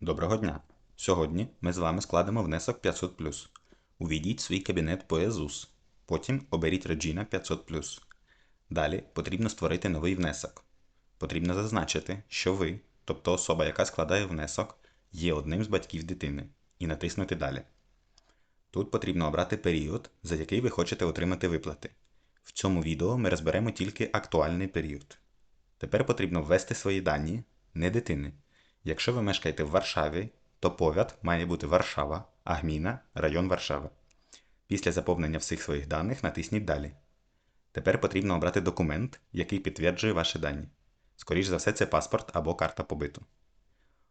Доброго дня! Сьогодні ми з вами складемо внесок 500+. Увійдіть свій кабінет по ЕЗУС. Потім оберіть Regina 500+. Далі потрібно створити новий внесок. Потрібно зазначити, що ви, тобто особа, яка складає внесок, є одним з батьків дитини, і натиснути Далі. Тут потрібно обрати період, за який ви хочете отримати виплати. В цьому відео ми розберемо тільки актуальний період. Тепер потрібно ввести свої дані, не дитини. Якщо ви мешкаєте в Варшаві, то повід має бути Варшава, а гміна район Варшава. Після заповнення всіх своїх даних натисніть Далі. Тепер потрібно обрати документ, який підтверджує ваші дані. Скоріше за все, це паспорт або карта побиту.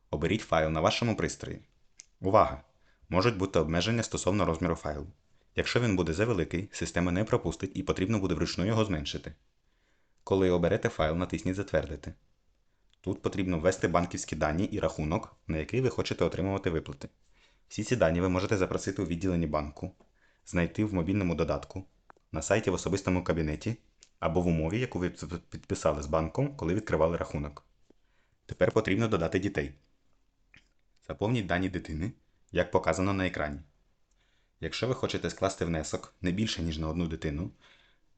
Оберіть файл на вашому пристрої. Увага! Можуть бути обмеження стосовно розміру файлу. Якщо він буде завеликий, система не пропустить і потрібно буде вручну його зменшити. Коли оберете файл, натисніть Затвердити. Тут потрібно ввести банківські дані і рахунок, на який ви хочете отримувати виплати. Всі ці дані ви можете запросити у відділенні банку, знайти в мобільному додатку, на сайті в особистому кабінеті або в умові, яку ви підписали з банком, коли відкривали рахунок. Тепер потрібно додати дітей. Заповніть дані дитини, як показано на екрані. Якщо ви хочете скласти внесок не більше, ніж на одну дитину,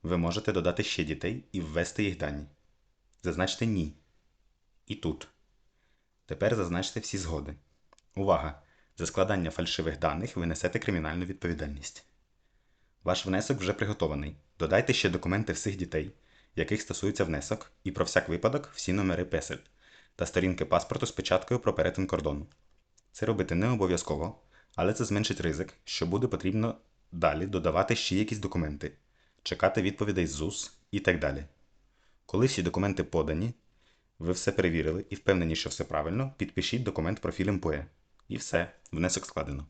ви можете додати ще дітей і ввести їх дані. Зазначте Ні. І тут. Тепер зазначте всі згоди. Увага! За складання фальшивих даних ви несете кримінальну відповідальність. Ваш внесок вже приготований. Додайте ще документи всіх дітей, яких стосується внесок, і про всяк випадок всі номери песель та сторінки паспорту з печаткою про перетин кордону. Це робити не обов'язково, але це зменшить ризик, що буде потрібно далі додавати ще якісь документи, чекати відповідей з ЗУС і так далі. Коли всі документи подані, ви все перевірили і впевнені, що все правильно, підпишіть документ профілем ПОЕ. І все, внесок складено.